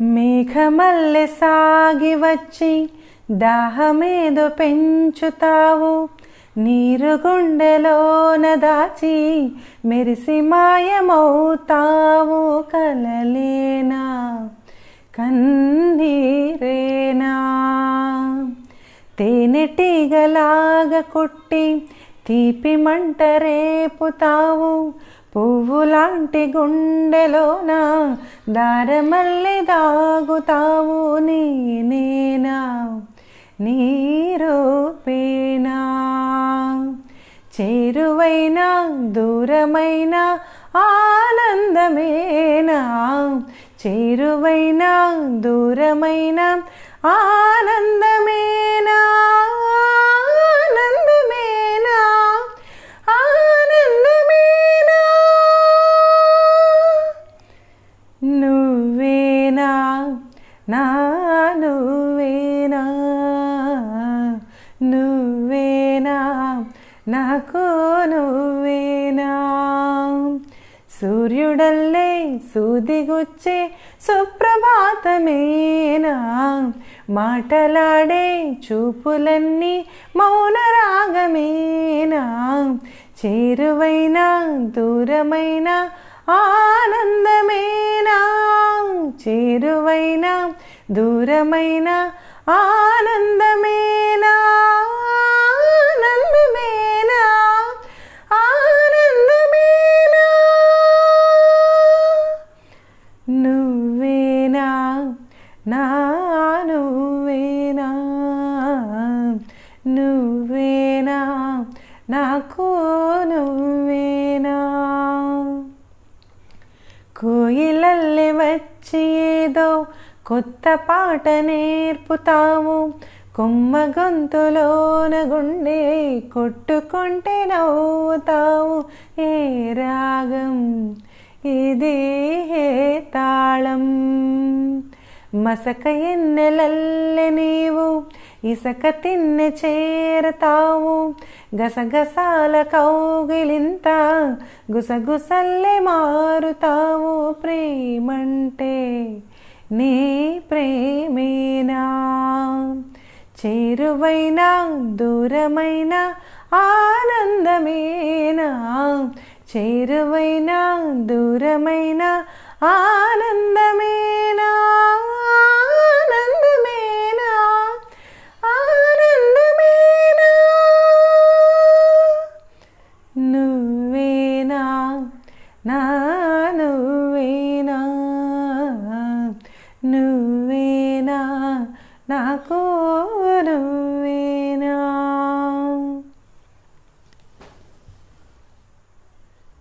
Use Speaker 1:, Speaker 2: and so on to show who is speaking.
Speaker 1: మేఘమల్లె సాగి వచ్చి దాహమేదో పెంచుతావు. నీరు గుండెలోన దాచి మెరిసి మాయమవుతావు కలలేనా? కన్నీరేనా? తేనెటీగలాగా కొట్టి తీపి మంట రేపుతావు. పువ్వులాంటి గుండెలోన దారమల్లి దాగుతావు నేనేనా నీరూపేనా చేరువైనా దూరమైన ఆనందమేనా? చేరువైనా దూరమైన ఆనందమేనా? నువ్వేనా? నా నువ్వేనా? నువ్వేనా? నాకు నువ్వేనా? సూర్యుడల్లే సూదిగుచ్చే సుప్రభాతమేనా? మాటలాడే చూపులన్నీ మౌనరాగమేనా? చేరువైనా దూరమైనా దూరమైన ఆనందమేనా చేరువైన దూరమైన ఆనందమేనా ఆనందమేనా ఆనందమేనా. నువ్వేనా? నా నువ్వేనా? నువ్వేనా? నాకు నువ్వేనా? కోయిలల్లి వచ్చి ఏదో కొత్త పాట నేర్పుతావు కొమ్మ గొంతులోన గుండె కొట్టుకుంటే నవ్వుతావు ఏ రాగం? ఇది హే తాళం. మసక ఎన్నెలల్లె నీవు? ఇసక తిన్నె చేరతావు. గసగసాల కౌగిలింత గుసగుసల్లె మారుతావు. ప్రేమంటే నీ ప్రేమేనా? చేరువైనా దూరమైన ఆనందమేనా? చేరువైనా దూరమైన ఆనందమేనా?